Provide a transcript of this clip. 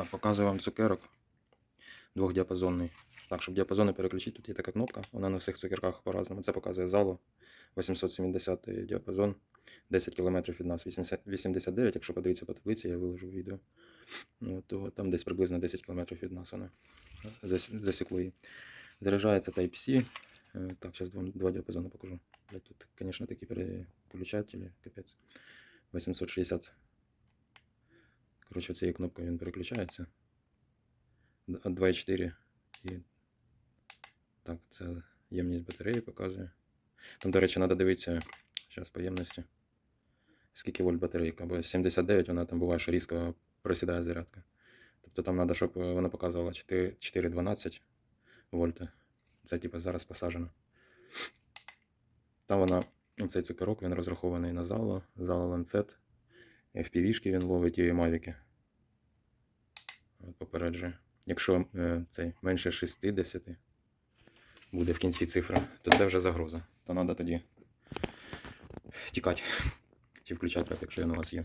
Так, показую вам цукерок. Двохдіапазонний. Так, щоб діапазони переключити, тут є така кнопка. Вона на всіх цукерках по-разному. Це показує залу. 870 діапазон. 10 км від нас. 89, якщо подивитися по таблиці, я виложу відео. Ну, то там десь приблизно 10 км від нас вона. Засікло її. Заряджається Type-C. Е, Так, зараз два, два діапазони покажу. Тут, звісно, такі переключателі, капець. 860. Коротше, цією кнопкою він переключається. 2,4 і. Так, це ємність батареї показує. Там, до речі, треба дивитися зараз по ємності. Скільки вольт батарейка, бо 79 вона там буває, що різко просідає зарядка. Тобто там треба, щоб вона показувала 4,12 вольта. Це типу зараз посаджено. Там вона, цей цукерок, він розрахований на зало, зало ланцет. FPV-шки він ловить і мавіки. Попереджує. Якщо е, цей менше 60 буде в кінці цифра, то це вже загроза. То треба тоді тікати. Чи включати якщо він у вас є.